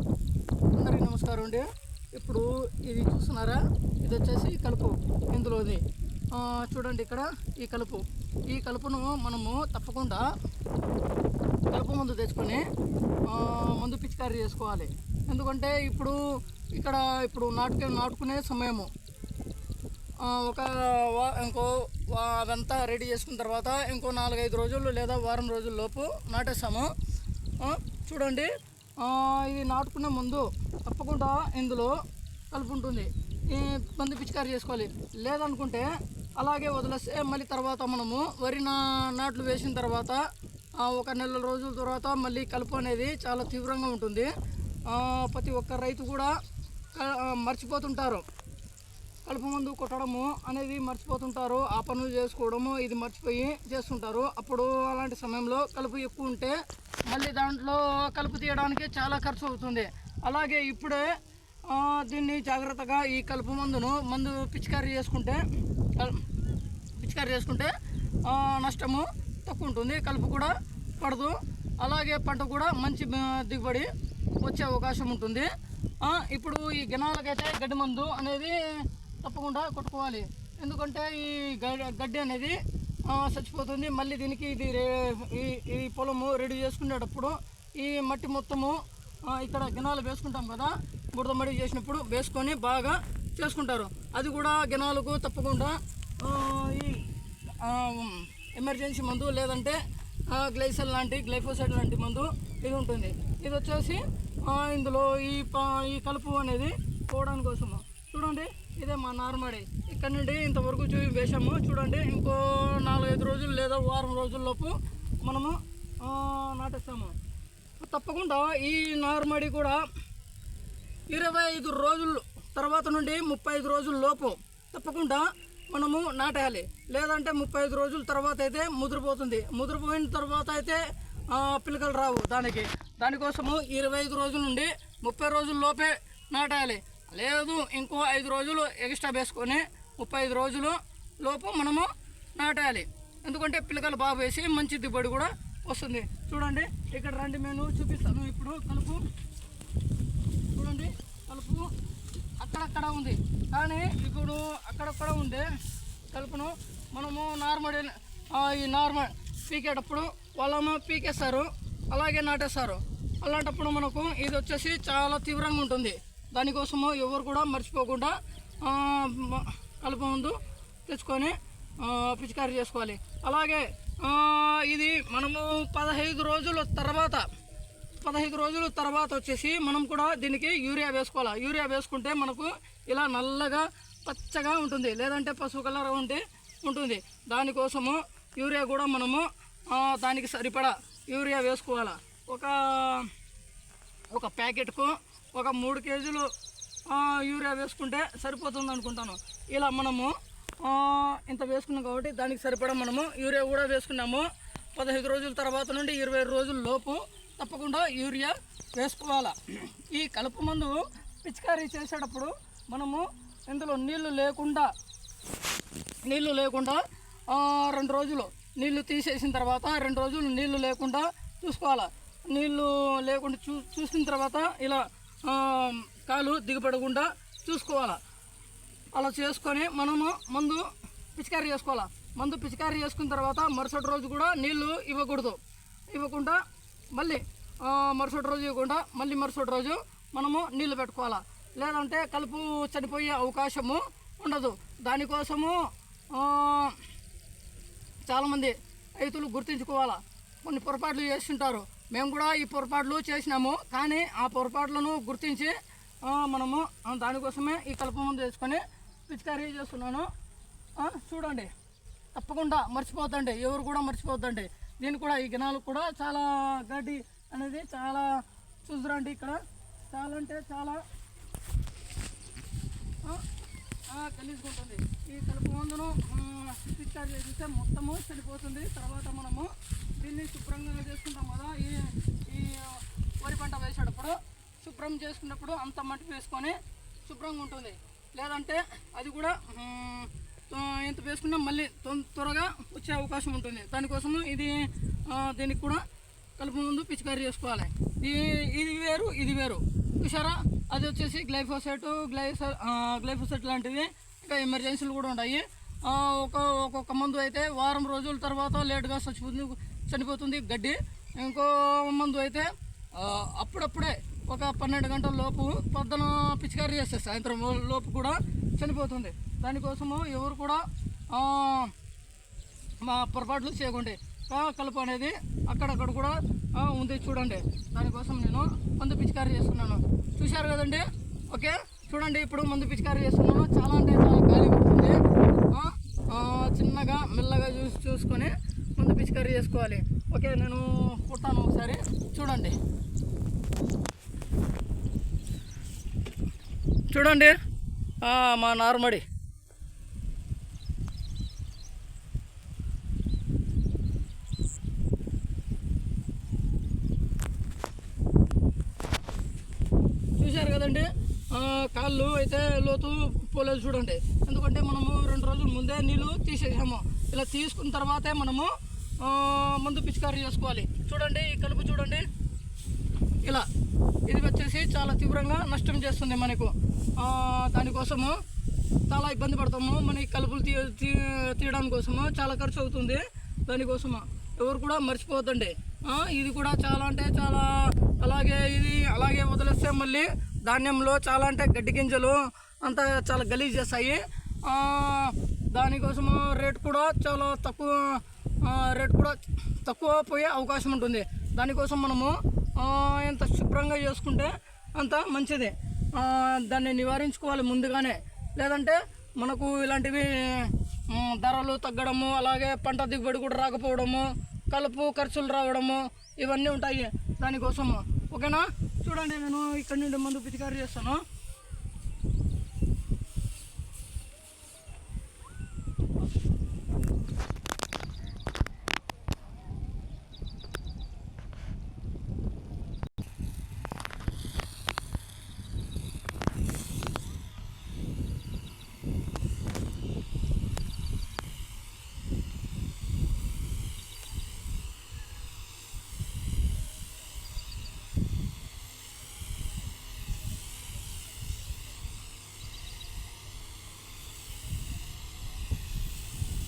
అందరికీ నమస్కారం అండి. ఇప్పుడు ఇది చూస్తున్నారా? ఇది వచ్చేసి కలుపు ఇందులోది. చూడండి ఇక్కడ ఈ కలుపు. ఈ కలుపును మనము తప్పకుండా కలుపు మందు తెచ్చుకొని మందు పిచికారీ చేసుకోవాలి. ఎందుకంటే ఇప్పుడు ఇక్కడ ఇప్పుడు నాటుకే నాటుకునే సమయము. ఒక వా- ఇంకో వా- అదంతా రెడీ చేసుకున్న తర్వాత ఇంకో నాలుగైదు రోజులు లేదా వారం రోజుల లోపు నాటేస్తాము. చూడండి. ఇది నాటుకునే ముందు తప్పకుండా ఇందులో కలుపు ఉంటుంది ఈ మందు పిచికారి చేసుకోవాలి. లేదనుకుంటే అలాగే వదిలేస్తే మళ్ళీ తర్వాత మనము వరి నా నాట్లు వేసిన తర్వాత ఒక నెల రోజుల తర్వాత మళ్ళీ కలుపు అనేది చాలా తీవ్రంగా ఉంటుంది. ప్రతి ఒక్క రైతు కూడా మర్చిపోతుంటారు. కలుపు మందు కొట్టడము అనేది మర్చిపోతుంటారు. ఆ పనులు చేసుకోవడము ఇది మర్చిపోయి చేస్తుంటారు. అప్పుడు అలాంటి సమయంలో కలుపు ఎక్కువ ఉంటే మళ్ళీ దాంట్లో కలుపు తీయడానికి చాలా ఖర్చు అవుతుంది. అలాగే ఇప్పుడే దీన్ని జాగ్రత్తగా ఈ కలుపు మందును మందు పిచికారీ చేసుకుంటే పిచికారీ చేసుకుంటే నష్టము తక్కువ ఉంటుంది. కలుపు కూడా పడదు. అలాగే పంట కూడా మంచి దిగుబడి వచ్చే అవకాశం ఉంటుంది. ఇప్పుడు ఈ గినాలకైతే గడ్డి మందు అనేది తప్పకుండా కొట్టుకోవాలి. ఎందుకంటే ఈ గడ్డి అనేది చచ్చిపోతుంది. మళ్ళీ దీనికి ఇది ఈ ఈ పొలము రెడీ చేసుకునేటప్పుడు ఈ మట్టి మొత్తము ఇక్కడ గినాలు వేసుకుంటాం కదా బురద మడి చేసినప్పుడు వేసుకొని బాగా చేసుకుంటారు. అది కూడా గినాలకు తప్పకుండా ఈ ఎమర్జెన్సీ మందు లేదంటే గ్లైసల్ లాంటి గ్లైఫోసైడ్ లాంటి మందు ఇది ఉంటుంది. ఇది వచ్చేసి ఇందులో ఈ ఈ కలుపు అనేది పోవడానికి కోసము చూడండి. ఇదే మా నార్మడి. ఇక్కడ నుండి ఇంతవరకు చూ వేసాము చూడండి ఇంకో నాలుగైదు రోజులు లేదా వారం రోజుల్లోపు మనము నాటేస్తాము. తప్పకుండా ఈ నార్మడి కూడా ఇరవై ఐదు రోజులు తర్వాత నుండి ముప్పై ఐదు రోజుల లోపు తప్పకుండా మనము నాటేయాలి. లేదంటే ముప్పై ఐదు రోజుల తర్వాత అయితే ముదిరిపోతుంది. ముదిరిపోయిన తర్వాత అయితే పిలకలు రావు దానికి. దానికోసము ఇరవై ఐదు రోజుల నుండి ముప్పై రోజుల లోపే నాటేయాలి. లేదు ఇంకో ఐదు రోజులు ఎక్స్ట్రా వేసుకొని ముప్పై ఐదు రోజులు లోపు మనము నాటేయాలి ఎందుకంటే పిలకలు బాగా వేసి మంచి దిగుబడి కూడా వస్తుంది. చూడండి ఇక్కడ రండి నేను చూపిస్తాను. ఇప్పుడు కలుపు చూడండి కలుపు అక్కడక్కడ ఉంది. కానీ ఇప్పుడు అక్కడక్కడ ఉండే కలుపును మనము నార్మల్ ఈ నార్మల్ పీకేటప్పుడు వాళ్ళము పీకేస్తారు అలాగే నాటేస్తారు. అలాంటప్పుడు మనకు ఇది వచ్చేసి చాలా తీవ్రంగా ఉంటుంది. దానికోసము ఎవరు కూడా మర్చిపోకుండా కలుపు ముందు తెచ్చుకొని పిచికారి పిచికారీ చేసుకోవాలి. అలాగే ఇది మనము పదహైదు రోజుల తర్వాత పదహైదు రోజుల తర్వాత వచ్చేసి మనం కూడా దీనికి యూరియా వేసుకోవాలి? యూరియా వేసుకుంటే మనకు ఇలా నల్లగా పచ్చగా ఉంటుంది. లేదంటే పసుపు కలర్ ఉంటే ఉంటుంది. దానికోసము యూరియా కూడా మనము దానికి సరిపడా యూరియా వేసుకోవాలి? ఒక ఒక ప్యాకెట్కు ఒక మూడు కేజీలు యూరియా వేసుకుంటే సరిపోతుంది అనుకుంటాను. ఇలా మనము ఇంత వేసుకున్నాం కాబట్టి దానికి సరిపడా మనము యూరియా కూడా వేసుకున్నాము. పదహైదు రోజుల తర్వాత నుండి ఇరవై రోజుల లోపు తప్పకుండా యూరియా వేసుకోవాలా. ఈ కలుపు మందు పిచికారీ చేసేటప్పుడు మనము ఇందులో నీళ్ళు లేకుండా నీళ్ళు లేకుండా రెండు రోజులు నీళ్ళు తీసేసిన తర్వాత రెండు రోజులు నీళ్ళు లేకుండా చూసుకోవాలి. నీళ్ళు లేకుండా చూ చూసిన తర్వాత ఇలా కాలు దిగుపడకుండా చూసుకోవాలి? అలా చేసుకొని మనము మందు పిచికారీ చేసుకోవాలి? మందు పిచికారీ చేసుకున్న తర్వాత మరుసటి రోజు కూడా నీళ్ళు ఇవ్వకూడదు. ఇవ్వకుండా మళ్ళీ మరుసటి రోజు ఇవ్వకుండా మళ్ళీ మరుసటి రోజు మనము నీళ్ళు పెట్టుకోవాలి? లేదంటే కలుపు చనిపోయే అవకాశము ఉండదు. దానికోసము చాలామంది రైతులు గుర్తించుకోవాలా? కొన్ని పొరపాట్లు చేస్తుంటారు. మేము కూడా ఈ పొరపాట్లు చేసినాము. కానీ ఆ పొరపాట్లను గుర్తించి మనము దానికోసమే ఈ కలప ముందు వేసుకొని పిచికారీ చేస్తున్నాను. చూడండి. తప్పకుండా మర్చిపోద్దండి. ఎవరు కూడా మర్చిపోద్దండి. దీన్ని కూడా ఈ గినాలు కూడా చాలా గడ్డి అనేది చాలా చూసురండి ఇక్కడ. చాలా అంటే చాలా ఆ, ఉంటుంది. కలిసుకుంటుంది ఈ కలుపు మందును పిచికారీ చేస్తే మొత్తము చెడిపోతుంది. తర్వాత మనము దీన్ని శుభ్రంగా చేసుకుంటాం కదా. ఈ ఈ వరి పంట వేసేటప్పుడు శుభ్రం చేసుకున్నప్పుడు అంత మట్టి వేసుకొని శుభ్రంగా ఉంటుంది. లేదంటే అది కూడా ఎంత వేసుకున్నా మళ్ళీ త్వరగా వచ్చే అవకాశం ఉంటుంది. దానికోసము ఇది దీనికి కూడా కలుపు ముందు పిచికారీ చేసుకోవాలి. ఇది ఇది వేరు ఇది వేరు. చూసారా అది వచ్చేసి గ్లైఫోసైట్ గ్లైఫో గ్లైఫోసైట్ లాంటివి ఇంకా ఎమర్జెన్సీలు కూడా ఉంటాయి. ఒక ఒక్కొక్క మందు అయితే వారం రోజుల తర్వాత లేటుగా చచ్చిపోతుంది చనిపోతుంది గడ్డి. ఇంకో మందు అయితే అప్పుడప్పుడే ఒక పన్నెండు గంటల లోపు పొద్దున పిచికారీ చేస్తే సాయంత్రం లోపు కూడా చనిపోతుంది. దానికోసము ఎవరు కూడా మా పొరపాట్లు చేయకండి. కలుపు అనేది అక్కడక్కడ కూడా ఉంది చూడండి. దానికోసం నేను మందు పిచికారీ చేస్తున్నాను. చూశారు కదండి? ఓకే? చూడండి ఇప్పుడు మందు పిచికారీ చేస్తున్నాను. చాలా అంటే చాలా గాలి పడుతుంది. చిన్నగా మెల్లగా చూసి చూసుకొని ముందు పిచికారీ చేసుకోవాలి. ఓకే నేను కుట్టాను ఒకసారి. చూడండి. చూడండి. మా నార్మడి చూశారు కదండి ఆ, కాళ్ళు పోతూ పోలేదు చూడండి. ఎందుకంటే మనము రెండు రోజుల ముందే నీళ్ళు తీసేసాము. ఇలా తీసుకున్న తర్వాతే మనము మందు పిచికారీ చేసుకోవాలి. చూడండి ఈ కలుపు చూడండి. ఇలా ఇది వచ్చేసి చాలా తీవ్రంగా నష్టం చేస్తుంది మనకు. దానికోసము చాలా ఇబ్బంది పడతాము. మన ఈ కలుపులు తీ తీ- తీయడానికి కోసము చాలా ఖర్చు అవుతుంది. దానికోసము ఎవరు కూడా మర్చిపోద్దండి ఇది కూడా చాలా అంటే చాలా అలాగే ఇది అలాగే వదిలేస్తే మళ్ళీ ధాన్యంలో చాలా అంటే గడ్డి గింజలు అంతా చాలా గలీజ్ చేస్తాయి. దానికోసము రేట్ కూడా చాలా తక్కువ రేట్ కూడా తక్కువ పోయే అవకాశం ఉంటుంది. దానికోసం మనము ఎంత శుభ్రంగా చేసుకుంటే అంత మంచిది. దాన్ని నివారించుకోవాలి ముందుగానే. లేదంటే మనకు ఇలాంటివి ధరలు తగ్గడము అలాగే పంట దిగుబడి కూడా రాకపోవడము కలుపు ఖర్చులు రావడము ఇవన్నీ ఉంటాయి. దానికోసము. ఓకేనా? చూడండి నేను ఇక్కడ నుండి మందు పిచికారి చేస్తాను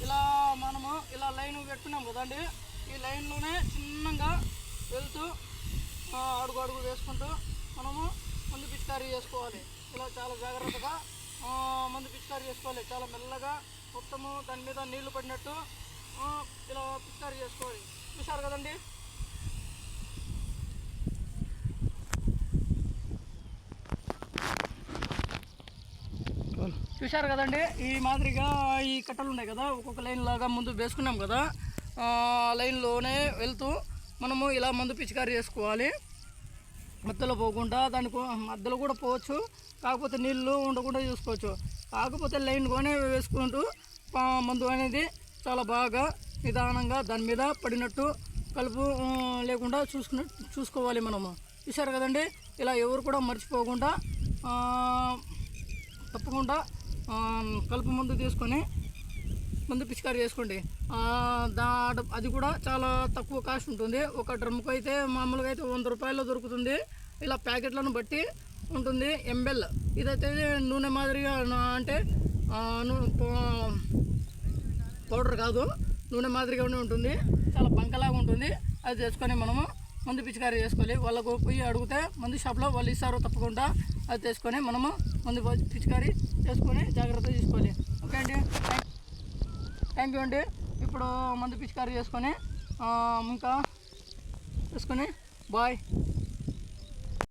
ఇలా మనము ఇలా లైన్ పెట్టుకున్నాం కదండి. ఈ లైన్లోనే చిన్నగా వెళ్తూ అడుగు అడుగు వేసుకుంటూ మనము మందు పిచికారీ చేసుకోవాలి. ఇలా చాలా జాగ్రత్తగా ముందు మందు పిచికారీ చేసుకోవాలి. చాలా మెల్లగా మొత్తము దాని మీద నీళ్ళు పడినట్టు ఇలా పిచికారీ చేసుకోవాలి. చూసారు కదండి? చూశారు కదండి ఈ మాదిరిగా ఈ కట్టలు ఉన్నాయి కదా ఒక్కొక్క లైన్ లాగా ముందు వేసుకున్నాం కదా ఆ లైన్లోనే వెళ్తూ మనము ఇలా మందు పిచికారీ చేసుకోవాలి. మధ్యలో పోకుండా దానికి మధ్యలో కూడా పోవచ్చు కాకపోతే నీళ్ళు ఉండకుండా చూసుకోవచ్చు. కాకపోతే లైన్లోనే వేసుకుంటూ మందు అనేది చాలా బాగా నిదానంగా దాని మీద పడినట్టు కలుపు లేకుండా చూసుకున్న చూసుకోవాలి మనము. చూశారు కదండి ఇలా ఎవరు కూడా మర్చిపోకుండా తప్పకుండా కలుపు మందు తీసుకొని మందు పిచికారి చేసుకోండి. దా అది కూడా చాలా తక్కువ కాస్ట్ ఉంటుంది. ఒక డ్రమ్కు అయితే మామూలుగా అయితే వంద రూపాయల్లో దొరుకుతుంది. ఇలా ప్యాకెట్లను బట్టి ఉంటుంది. ఎంబెల్. ఇదైతే నూనె మాదిరిగా అంటే పో- పౌడర్ కాదు. నూనె మాదిరిగానే ఉంటుంది. చాలా బంకలాగా ఉంటుంది. అది తెచ్చుకొని మనము మందు పిచికారీ చేసుకోవాలి. వాళ్ళకు పోయి అడిగితే మందు షాప్లో వాళ్ళు ఇస్తారు తప్పకుండా. అది తెచ్చుకొని మనము మందు పిచికారి పిచికారీ చేసుకొని జాగ్రత్త తీసుకోవాలి. ఓకే అండి? థ్యాంక్ యూ అండి. ఇప్పుడు మందు పిచికారీ చేసుకొని ఇంకా చేసుకొని బాయ్.